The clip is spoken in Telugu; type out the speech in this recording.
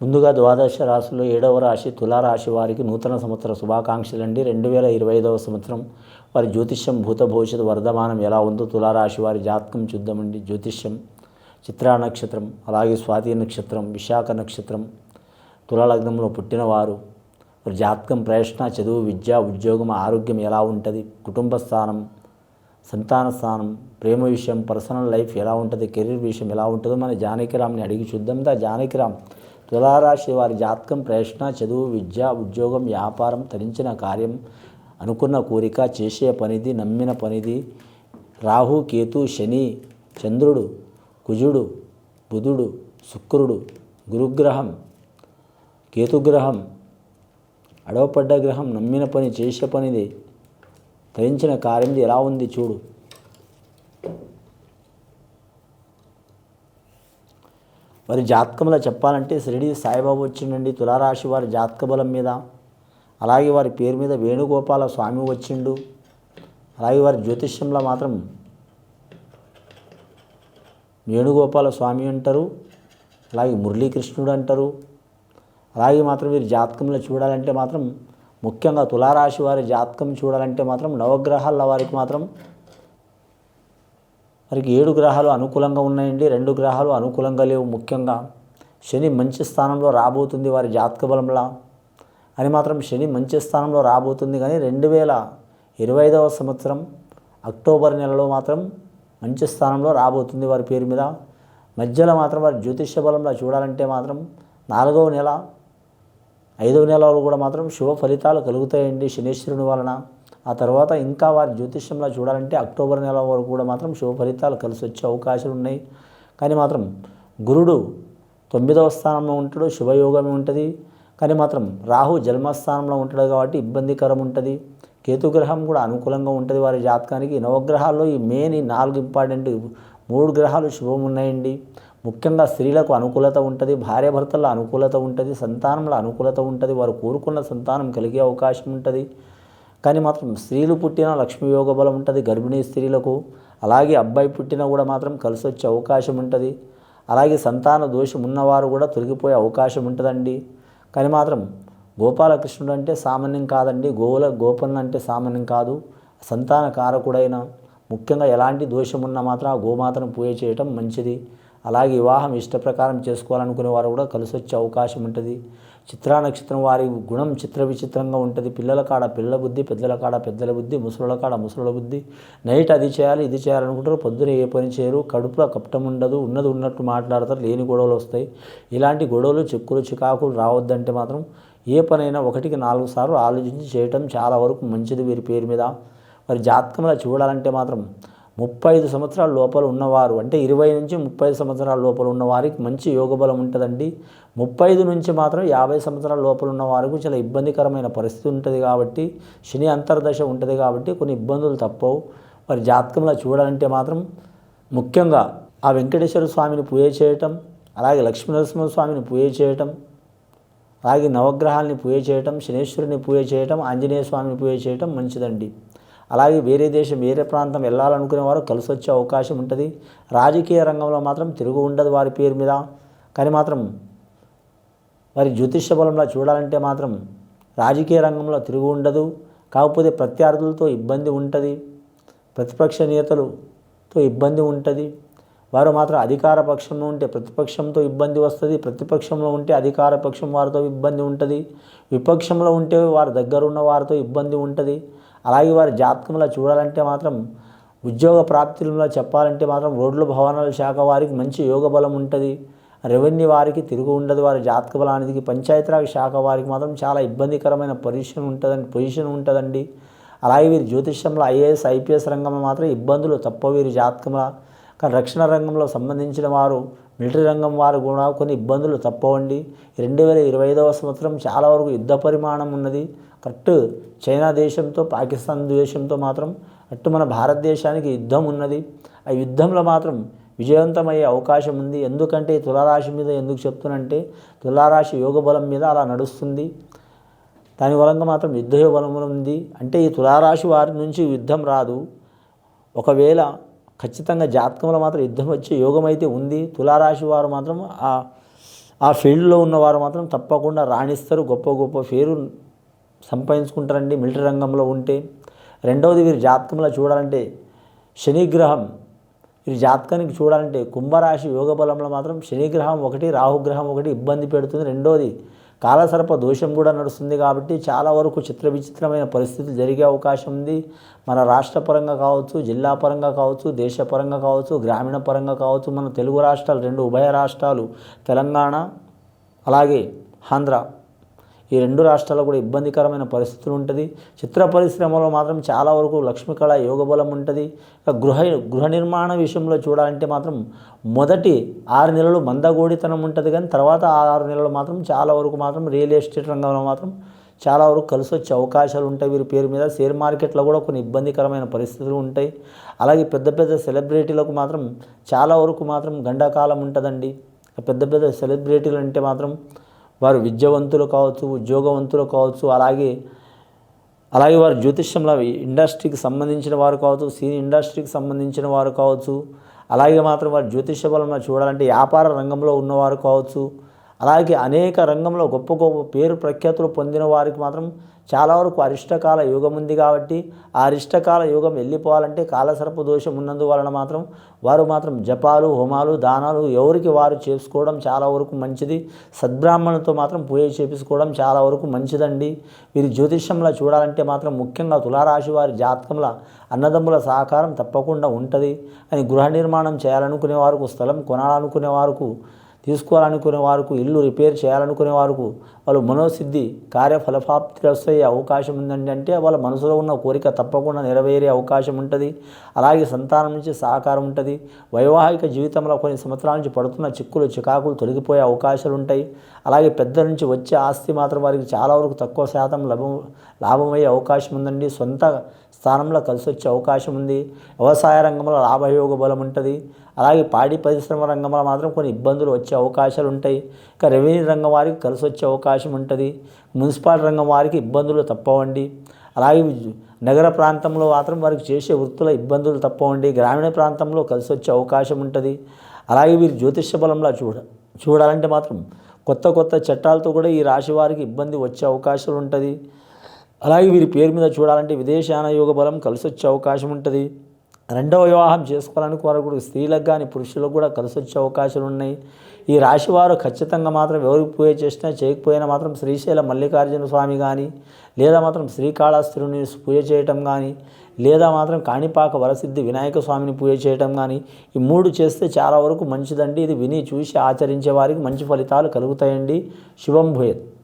ముందుగా ద్వాదశ రాశిలో ఏడవ రాశి తులారాశి వారికి నూతన సంవత్సర శుభాకాంక్షలు అండి రెండు వేల ఇరవై ఐదవ సంవత్సరం వారి జ్యోతిష్యం భూత భవిష్యత్ వర్ధమానం ఎలా ఉందో తులారాశి వారి జాతకం చూద్దామండి. జ్యోతిష్యం చిత్రా నక్షత్రం అలాగే స్వాతి నక్షత్రం విశాఖ నక్షత్రం తులాలగ్నంలో పుట్టినవారు వారి జాతకం ప్రయత్న చదువు విద్య ఉద్యోగం ఆరోగ్యం ఎలా ఉంటుంది కుటుంబ స్థానం సంతాన స్థానం ప్రేమ విషయం పర్సనల్ లైఫ్ ఎలా ఉంటుంది కెరీర్ విషయం ఎలా ఉంటుందో మన జానకిరామ్ని అడిగి చూద్దాం. దా జానకిరామ్ తులారాశి వారి జాతకం ప్రశ్న చదువు విద్య ఉద్యోగం వ్యాపారం తరించిన కార్యం అనుకున్న కోరిక చేసే పనిది నమ్మిన పనిది రాహు కేతు శని చంద్రుడు కుజుడు బుధుడు శుక్రుడు గురుగ్రహం కేతుగ్రహం అడవపడ్డ గ్రహం నమ్మిన పని చేసే పనిది తరించిన కార్యంది ఎలా ఉంది చూడు. వారి జాతకంలో చెప్పాలంటే షిరిడి సాయిబాబు వచ్చిండండి. తులారాశి వారి జాతక బలం మీద. అలాగే వారి పేరు మీద వేణుగోపాల స్వామి వచ్చిండు. అలాగే వారి జ్యోతిష్యంలో మాత్రం వేణుగోపాల స్వామి అంటారు. అలాగే మురళీకృష్ణుడు అంటారు. అలాగే మాత్రం వీరి జాతకంలో చూడాలంటే మాత్రం ముఖ్యంగా తులారాశి వారి జాతకం చూడాలంటే మాత్రం నవగ్రహాల వారికి మాత్రం వారికి ఏడు గ్రహాలు అనుకూలంగా ఉన్నాయండి. రెండు గ్రహాలు అనుకూలంగా లేవు ముఖ్యంగా. శని మంచి స్థానంలో రాబోతుంది వారి జాతక బలంలా. అని మాత్రం శని మంచి స్థానంలో రాబోతుంది కానీ రెండు వేల ఇరవై ఐదవ సంవత్సరం అక్టోబర్ నెలలో మాత్రం మంచి స్థానంలో రాబోతుంది వారి పేరు మీద. మధ్యలో మాత్రం వారి జ్యోతిష్య బలంలో చూడాలంటే మాత్రం నాలుగవ నెల ఐదవ నెలలో కూడా మాత్రం శుభ ఫలితాలు కలుగుతాయండి శనేశ్వరుని వలన. ఆ తర్వాత ఇంకా వారి జ్యోతిష్యంలో చూడాలంటే అక్టోబర్ నెల వరకు కూడా మాత్రం శుభ ఫలితాలు కలిసి వచ్చే అవకాశాలు ఉన్నాయి. కానీ మాత్రం గురుడు తొమ్మిదవ స్థానంలో ఉంటాడు శుభయోగమే ఉంటుంది. కానీ మాత్రం రాహు జన్మస్థానంలో ఉంటాడు కాబట్టి ఇబ్బందికరం ఉంటుంది. కేతుగ్రహం కూడా అనుకూలంగా ఉంటుంది వారి జాతకానికి. నవగ్రహాల్లో ఈ మెయిన్ ఈ నాలుగు ఇంపార్టెంట్ మూడు గ్రహాలు శుభం ఉన్నాయండి. ముఖ్యంగా స్త్రీలకు అనుకూలత ఉంటుంది భార్యభర్తల అనుకూలత ఉంటుంది సంతానంలో అనుకూలత ఉంటుంది వారు కోరుకున్న సంతానం కలిగే అవకాశం ఉంటుంది. కానీ మాత్రం స్త్రీలు పుట్టిన లక్ష్మీ యోగ బలం ఉంటుంది గర్భిణీ స్త్రీలకు. అలాగే అబ్బాయి పుట్టినా కూడా మాత్రం కలిసి వచ్చే అవకాశం ఉంటుంది. అలాగే సంతాన దోషం ఉన్నవారు కూడా తొలగిపోయే అవకాశం ఉంటుందండి. కానీ మాత్రం గోపాలకృష్ణుడు అంటే సామాన్యం కాదండి. గోవుల గోపన్న అంటే సామాన్యం కాదు. సంతాన కారకుడైన ముఖ్యంగా ఎలాంటి దోషం ఉన్నా మాత్రం ఆ గోమాతను పూజ చేయటం మంచిది. అలాగే వివాహం ఇష్టప్రకారం చేసుకోవాలనుకునే వారు కూడా కలిసి వచ్చే అవకాశం ఉంటుంది. చిత్రా నక్షత్రం వారి గుణం చిత్ర విచిత్రంగా ఉంటుంది. పిల్లల కాడ పిల్లల బుద్ధి పెద్దల కాడ పెద్దల బుద్ధి ముసలుల కాడ ముసలుల బుద్ధి. నైట్ అది చేయాలి ఇది చేయాలనుకుంటారు పొద్దున ఏ పని చేయరు. కడుపులో కప్పటం ఉండదు ఉన్నది ఉన్నట్టు మాట్లాడతారు. లేని గొడవలు వస్తాయి. ఇలాంటి గొడవలు చిక్కులు చికాకులు రావద్దంటే మాత్రం ఏ పనైనా ఒకటికి నాలుగు సార్లు ఆలోచించి చేయటం చాలా వరకు మంచిది వీరి పేరు మీద. మరి జాతకంలో చూడాలంటే మాత్రం ముప్పై ఐదు సంవత్సరాల లోపల ఉన్నవారు అంటే ఇరవై నుంచి ముప్పై ఐదు సంవత్సరాల లోపల ఉన్న వారికి మంచి యోగ బలం ఉంటుందండి. ముప్పై ఐదు నుంచి మాత్రం యాభై సంవత్సరాల లోపల ఉన్న వారికి చాలా ఇబ్బందికరమైన పరిస్థితి ఉంటుంది కాబట్టి శని అంతర్దశ ఉంటుంది కాబట్టి కొన్ని ఇబ్బందులు తప్పవు. మరి జాతకంలో చూడాలంటే మాత్రం ముఖ్యంగా ఆ వెంకటేశ్వర స్వామిని పూజ చేయటం అలాగే లక్ష్మీనరసింహ స్వామిని పూజ చేయటం అలాగే నవగ్రహాలని పూజ చేయటం శనేశ్వరుని పూజ చేయటం ఆంజనేయ స్వామిని పూజ చేయటం మంచిదండి. అలాగే వేరే దేశం వేరే ప్రాంతం వెళ్ళాలనుకునే వారు కలిసి వచ్చే అవకాశం ఉంటుంది. రాజకీయ రంగంలో మాత్రం తిరుగు ఉండదు వారి పేరు మీద. కానీ మాత్రం వారి జ్యోతిష్య బలంలో చూడాలంటే మాత్రం రాజకీయ రంగంలో తిరుగు ఉండదు. కాకపోతే ప్రత్యర్థులతో ఇబ్బంది ఉంటుంది. ప్రతిపక్ష నేతలతో ఇబ్బంది ఉంటుంది. వారు మాత్రం అధికార పక్షంలో ఉంటే ప్రతిపక్షంతో ఇబ్బంది వస్తుంది. ప్రతిపక్షంలో ఉంటే అధికార పక్షం వారితో ఇబ్బంది ఉంటుంది. విపక్షంలో ఉంటే వారి దగ్గర ఉన్న వారితో ఇబ్బంది ఉంటుంది. అలాగే వారి జాతకంలో చూడాలంటే మాత్రం ఉద్యోగ ప్రాప్తిలో చెప్పాలంటే మాత్రం రోడ్లు భవనాల శాఖ వారికి మంచి యోగ బలం ఉంటుంది. రెవెన్యూ వారికి తిరుగు ఉండదు. వారి జాతక బలానికి పంచాయతీరాజ్ శాఖ వారికి మాత్రం చాలా ఇబ్బందికరమైన పొజిషన్ ఉంటుందండి పొజిషన్ ఉంటుందండి. అలాగే వీరి జ్యోతిష్యంలో ఐఏఎస్ ఐపీఎస్ రంగంలో మాత్రం ఇబ్బందులు తప్ప వీరి జాతకంలో. కానీ రక్షణ రంగంలో సంబంధించిన వారు మిలిటరీ రంగం వారు కూడా కొన్ని ఇబ్బందులు తప్పవండి. రెండు వేల ఇరవై ఐదవ సంవత్సరం చాలా వరకు యుద్ధ పరిమాణం ఉన్నది. కరెక్ట్ చైనా దేశంతో పాకిస్తాన్ దేశంతో మాత్రం అట్టు మన భారతదేశానికి యుద్ధం ఉన్నది. ఆ యుద్ధంలో మాత్రం విజయవంతమయ్యే అవకాశం ఉంది. ఎందుకంటే ఈ తులారాశి మీద ఎందుకు చెప్తున్నంటే తులారాశి యోగ బలం మీద అలా నడుస్తుంది. దాని వలన మాత్రం యుద్ధ బలం ఉంది. అంటే ఈ తులారాశి వారి నుంచి యుద్ధం రాదు. ఒకవేళ ఖచ్చితంగా జాతకంలో మాత్రం యుద్ధం వచ్చే యోగం అయితే ఉంది. తులారాశి వారు మాత్రం ఆ ఆ ఫీల్డ్లో ఉన్నవారు మాత్రం తప్పకుండా రాణిస్తారు. గొప్ప గొప్ప పేరు సంపాదించుకుంటారండి మిలిటరీ రంగంలో ఉంటే. రెండవది వీరి జాతకంలో చూడాలంటే శనిగ్రహం. వీరి జాతకానికి చూడాలంటే కుంభరాశి యోగ బలంలో మాత్రం శనిగ్రహం ఒకటి రాహుగ్రహం ఒకటి ఇబ్బంది పెడుతుంది. రెండవది కాలసర్ప దోషం కూడా నడుస్తుంది కాబట్టి చాలా వరకు చిత్ర విచిత్రమైన పరిస్థితులు జరిగే అవకాశం ఉంది. మన రాష్ట్ర పరంగా కావచ్చు జిల్లా పరంగా కావచ్చు దేశపరంగా కావచ్చు గ్రామీణ పరంగా కావచ్చు మన తెలుగు రాష్ట్రాలు రెండు ఉభయ రాష్ట్రాలు తెలంగాణ అలాగే ఆంధ్ర. ఈ రెండు రాష్ట్రాల్లో కూడా ఇబ్బందికరమైన పరిస్థితులు ఉంటుంది. చిత్ర పరిశ్రమలో మాత్రం చాలా వరకు లక్ష్మీకళ యోగబలం ఉంటుంది. గృహ గృహ నిర్మాణ విషయంలో చూడాలంటే మాత్రం మొదటి ఆరు నెలలు మందగోడితనం ఉంటుంది కానీ తర్వాత ఆ ఆరు నెలలు మాత్రం చాలా వరకు మాత్రం రియల్ ఎస్టేట్ రంగంలో మాత్రం చాలా వరకు కలిసి వచ్చే అవకాశాలు ఉంటాయి. వీరి పేరు మీద షేర్ మార్కెట్లో కూడా కొన్ని ఇబ్బందికరమైన పరిస్థితులు ఉంటాయి. అలాగే పెద్ద పెద్ద సెలబ్రిటీలకు మాత్రం చాలా వరకు మాత్రం గండాకాలం ఉంటుందండి. పెద్ద పెద్ద సెలబ్రిటీలు అంటే మాత్రం వారు విద్యావంతులు కావచ్చు ఉద్యోగవంతులు కావచ్చు అలాగే అలాగే వారు జ్యోతిష్యంలో ఇండస్ట్రీకి సంబంధించిన వారు కావచ్చు సినీ ఇండస్ట్రీకి సంబంధించిన వారు కావచ్చు అలాగే మాత్రం వారు జ్యోతిష్య బలంలో చూడాలంటే వ్యాపార రంగంలో ఉన్నవారు కావచ్చు అలాగే అనేక రంగంలో గొప్ప గొప్ప పేరు ప్రఖ్యాతులు పొందిన వారికి మాత్రం చాలా వరకు అరిష్టకాల యుగం ఉంది కాబట్టి ఆ అరిష్టకాల యుగం వెళ్ళిపోవాలంటే కాలసర్ప దోషం ఉన్నందువలన మాత్రం వారు మాత్రం జపాలు హోమాలు దానాలు ఎవరికి వారు చేసుకోవడం చాలా వరకు మంచిది. సద్బ్రాహ్మణులతో మాత్రం పూజ చేపించుకోవడం చాలా వరకు మంచిదండి. వీరి జ్యోతిష్యంలో చూడాలంటే మాత్రం ముఖ్యంగా తులారాశి వారి జాతకంలో అన్నదమ్ముల సహకారం తప్పకుండా ఉంటుంది. అని గృహ నిర్మాణం చేయాలనుకునే వారికి స్థలం కొనాలనుకునే వారికి తీసుకోవాలనుకునే వారికి ఇల్లు రిపేర్ చేయాలనుకునే వారికి వాళ్ళు మనోసిద్ధి కార్యఫలపాప్తి వస్తే అవకాశం ఉందండి అంటే వాళ్ళ మనసులో ఉన్న కోరిక తప్పకుండా నెరవేరే అవకాశం ఉంటుంది. అలాగే సంతానం నుంచి సహకారం ఉంటుంది. వైవాహిక జీవితంలో కొన్ని సంవత్సరాల నుంచి పడుతున్న చిక్కులు చికాకులు తొలగిపోయే అవకాశాలు ఉంటాయి. అలాగే పెద్ద నుంచి వచ్చే ఆస్తి మాత్రం వారికి చాలా వరకు తక్కువ శాతం లాభం లాభమయ్యే అవకాశం ఉందండి. సొంత స్థానంలో కలిసి వచ్చే అవకాశం ఉంది. వ్యవసాయ రంగంలో లాభయోగ బలం ఉంటుంది. అలాగే పాడి పరిశ్రమ రంగంలో మాత్రం కొన్ని ఇబ్బందులు వచ్చే అవకాశాలు ఉంటాయి. ఇక రెవెన్యూ రంగం వారికి కలిసి వచ్చే అవకాశం ఉంటుంది. మున్సిపల్ రంగం వారికి ఇబ్బందులు తప్పవండి. అలాగే నగర ప్రాంతంలో మాత్రం వారికి చేసే వృత్తుల ఇబ్బందులు తప్పవండి. గ్రామీణ ప్రాంతంలో కలిసి వచ్చే అవకాశం ఉంటుంది. అలాగే వీరు జ్యోతిష్య బలంలో చూడ చూడాలంటే మాత్రం కొత్త కొత్త చట్టాలతో కూడా ఈ రాశి వారికి ఇబ్బంది వచ్చే అవకాశాలు ఉంటుంది. అలాగే వీరి పేరు మీద చూడాలంటే విదేశాన యోగ బలం కలిసి వచ్చే అవకాశం ఉంటుంది. రెండవ వివాహం చేసుకోవాలని కోరకూడదు. స్త్రీలకు కానీ పురుషులకు కూడా కలిసి వచ్చే అవకాశాలు ఉన్నాయి. ఈ రాశివారు ఖచ్చితంగా మాత్రం ఎవరికి పూజ చేసినా చేయకపోయినా మాత్రం శ్రీశైల మల్లికార్జున స్వామి కానీ లేదా మాత్రం శ్రీకాళహస్తిని పూజ చేయటం కానీ లేదా మాత్రం కాణిపాక వరసిద్ధి వినాయక స్వామిని పూజ చేయటం కానీ ఈ మూడు చేస్తే చాలా వరకు మంచిదండి. ఇది విని చూసి ఆచరించే వారికి మంచి ఫలితాలు కలుగుతాయండి. శుభం భూయత్.